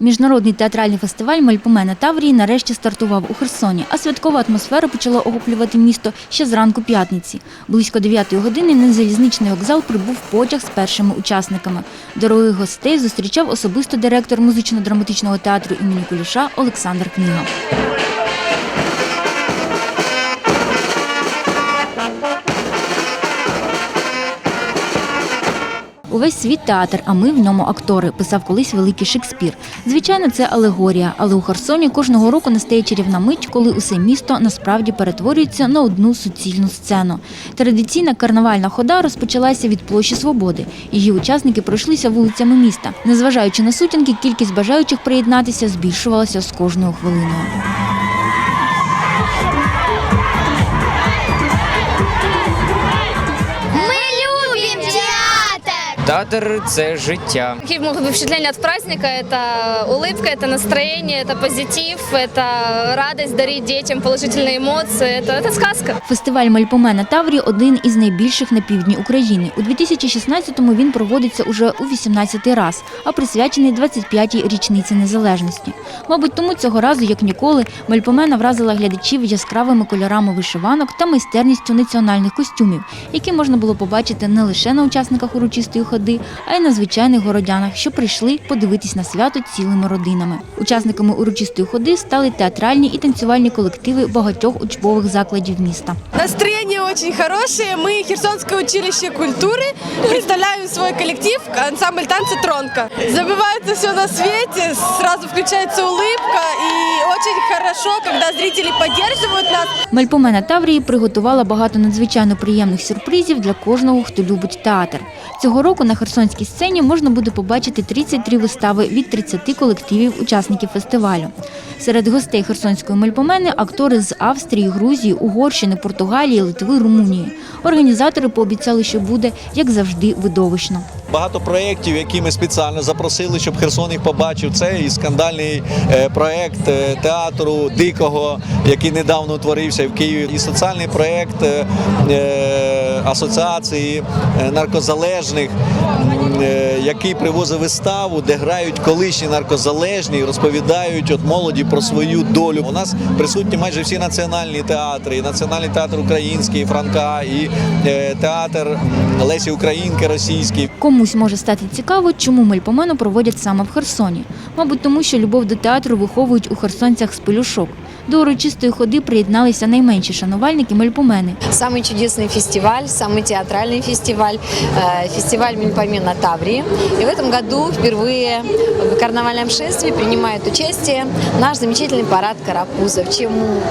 Міжнародний театральний фестиваль Мельпомена Таврії нарешті стартував у Херсоні, а святкова атмосфера почала охоплювати місто ще зранку п'ятниці. Близько 9 години на залізничний вокзал прибув потяг з першими учасниками. Дорогих гостей зустрічав особисто директор музично-драматичного театру імені Куліша Олександр Книга. Увесь світ театр, а ми в ньому актори, писав колись великий Шекспір. Звичайно, це алегорія, але у Херсоні кожного року настає чарівна мить, коли усе місто насправді перетворюється на одну суцільну сцену. Традиційна карнавальна хода розпочалася від площі Свободи. Її учасники пройшлися вулицями міста. Незважаючи на сутінки, кількість бажаючих приєднатися збільшувалася з кожною хвилиною. театр! Театр це життя. Какие могут быть впечатления от праздника? Это улыбка, это настроение, это позитив, это радость дарить детям положительные эмоции. Это, это сказка. Фестиваль Мельпомена Таврії один із найбільших на півдні України. У 2016-му він проводиться уже у 18-й раз, а присвячений 25-й річниці незалежності. Мабуть, тому цього разу, як ніколи, Мельпомена вразила глядачів яскравими кольорами вишиванок та майстерністю національних костюмів, які можна було побачити не лише на учасниках урочистої ходи, а й на звичайних городянах, що прийшли подивитись на свято цілими родинами. Учасниками урочистої ходи стали театральні і танцювальні колективи багатьох учбових закладів міста. Настроение очень хорошее. Мы Херсонское училище культуры. Представляем свой коллектив, ансамбль танца «Тронка». Забывается все на свете, сразу включается улыбка. И очень хорошо, когда зрители поддерживают нас. Мельпомена Таврії приготувала багато надзвичайно приємних сюрпризів для кожного, хто любить театр. Цього року на херсонській сцені можна буде побачити 33 вистави від 30 колективів учасників фестивалю. Серед гостей херсонської мельпомени актори з Австрії, Грузії, Угорщини, Португалії, Литви, Румунії. Організатори пообіцяли, що буде, як завжди, видовищно. Багато проєктів, які ми спеціально запросили, щоб Херсон їх побачив. Це і скандальний е, проєкт е, театру Дикого, який недавно утворився в Києві, і соціальний проєкт е, асоціації е, наркозалежних, е, який привозить виставу, де грають колишні наркозалежні розповідають от молоді про свою долю. У нас присутні майже всі національні театри, і Національний театр український, і Франка, і е, театр Лесі Українки російський. Комусь може стати цікаво, чому мельпомену проводять саме в Херсоні. Мабуть, тому що любов до театру виховують у херсонцях з пелюшок. До урочистої ходи приєдналися найменші шанувальники мельпомени. Самый чудесный фестиваль, самый театральный фестиваль, э, фестиваль Мельпомена Таврии. И в этом году впервые в карнавальном шествии принимает участие наш замечательный парад карапузов, чему,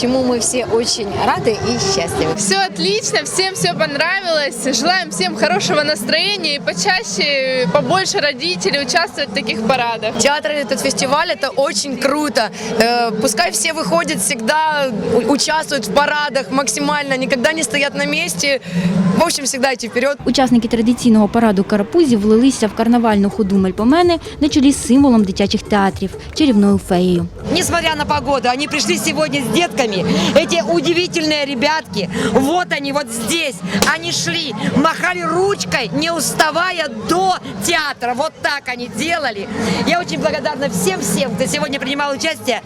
чему мы все очень рады и счастливы. Все отлично, всем все понравилось. Желаем всем хорошего настроения и почаще, побольше родителей участвовать в таких парадах. Театр этот фестиваль, это очень круто. Э, Пускай все выходят всегда, у- участвуют в парадах максимально, никогда не стоят на месте. В общем, всегда идти вперед. Учасники традиційного параду карапузів влилися в карнавальну ходу мельпомени на чолі з символом дитячих театрів чарівною феєю. Несмотря на погоду, они пришли сегодня с детками. Эти удивительные ребятки, вот они, вот здесь. Они шли, махали ручкой, не уставая до театра. Вот так они делали. Я очень благодарна всем-всем, кто сегодня принимал участие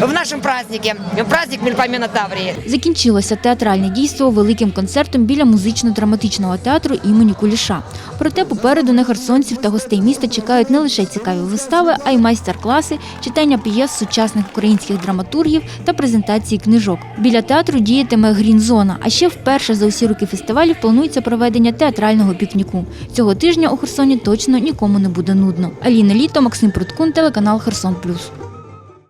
в нашем празднике. Праздник Мельпомена Таврии. Закінчилося театральне дійство великим концертом біля музично-драматичного театру імені Куліша. Проте попереду на херсонців та гостей міста чекають не лише цікаві вистави, а й майстер-класи, читання п'єс сучасних українських драматургів та презентації книжок. Біля театру діятиме грін-зона. А ще вперше за усі роки фестивалів планується проведення театрального пікніку. Цього тижня у Херсоні точно нікому не буде нудно. Аліна Літо, Максим Пруткун, телеканал Херсон Плюс.